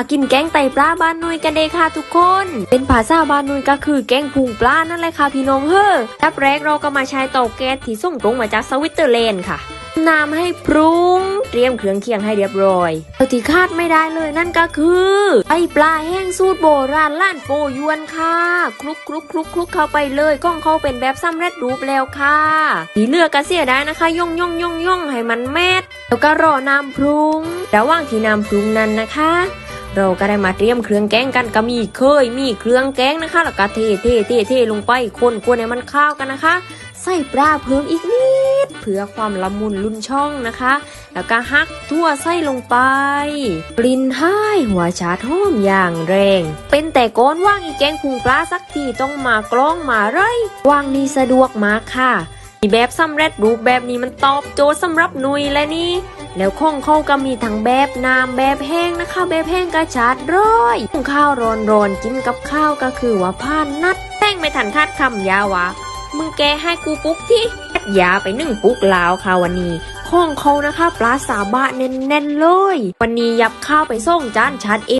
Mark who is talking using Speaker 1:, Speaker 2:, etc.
Speaker 1: มากินแกงไตปลาบ้านนุยกันเดค่ะทุกคน เป็นภาษาบ้านนุยก็คือแกงพุงปลานั่นแหละค่ะพี่น้องเฮ้อดับแรกเราก็มาใช้เตาแก๊สที่ส่งตรงมาจากสวิตเซอร์แลนด์ค่ะน้ำให้ปรุง เตรียมเครื่องเคียงให้เรียบร้อยแต่ที่คาดไม่ได้เลยนั่นก็คือไอปลาแห้งสูตรโบราณล้านโปยวนค่ะ คลุกคลุกคลุกคลุกเข้าไปเลยก้องเขาเป็นแบบสำเร็จรูปแล้วค่ะที่เลือกก็เสียได้นะคะ ย่องย่องย่องย่องให้มันแมดแล้วก็รอน้ำปรุง ระหว่างที่น้ำปรุงนั้นนะคะ เราก็ได้มาเตรียมเครื่องแกงกันก็มีเคยมีเครื่องแกงนะคะ แล้วก็เทเทเทเทลงไปคนกวนให้มันเข้ากันนะคะ ใส่ปลาเพิ่มอีกนิดเพื่อความละมุนลุ่นช่องนะคะ แล้วก็ฮักทั่วไส้ลงไป กลิ่นห้ายหัวชาหอมอย่างแรง เป็นแต่ก้อนว่างอีแกงพุงปลาสักทีต้องมากล้องมาไรวางนี่สะดวกมากค่ะมีแบบสำเร็จรูปแบบนี้มันตอบโจทย์สำหรับนุยและนี่ แล้วข้องเข้าก็มีทั้งแบบน้ำแบบแห้งนะคะ แบบแห้งกระชาดร้อยข้าวร้อนๆกินกับข้าวก็คือว่าผ่านนัดแป้งไม่ทันคาดคำยาวะมึงแกให้กูปุ๊กที่ยาไปหนึ่งปุ๊กลาวค่ะวันนี้ข้องเขานะคะ ปลาสาบะแน่นๆเลย วันนี้ยับข้าวไปส่งจานชัดเอง